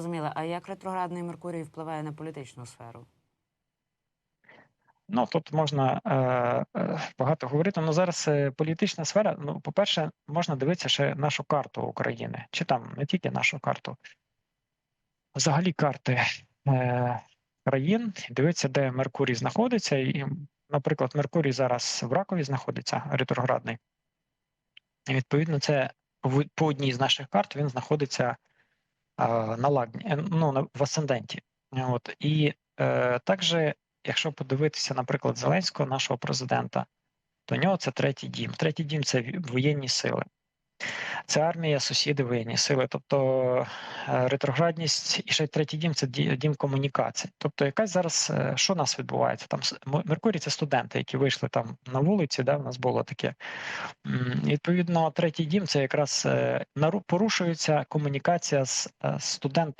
Зрозуміло. А як ретроградний Меркурій впливає на політичну сферу? Ну тут можна е, е, багато говорити. Ну зараз е, політична сфера. Ну, по-перше, можна дивитися ще нашу карту України, чи там не тільки нашу карту, взагалі карти е, країн, дивитися, де Меркурій знаходиться. І, наприклад, Меркурій зараз в Ракові знаходиться ретроградний. І відповідно, це по одній з наших карт він знаходиться на лагні, е, ну, в асценденті. От. І е, також якщо подивитися, наприклад, Зеленського, нашого президента, то у нього це третій дім. Третій дім це воєнні сили. Це армія, сусіди, воєнні сили. Тобто е, ретроградність і ще третій дім це дім комунікацій. Тобто, якась зараз е, що у нас відбувається? Там Меркурій це студенти, які вийшли там на вулиці, да, в нас було таке. Відповідно, третій дім це якраз е, порушується комунікація з студентами.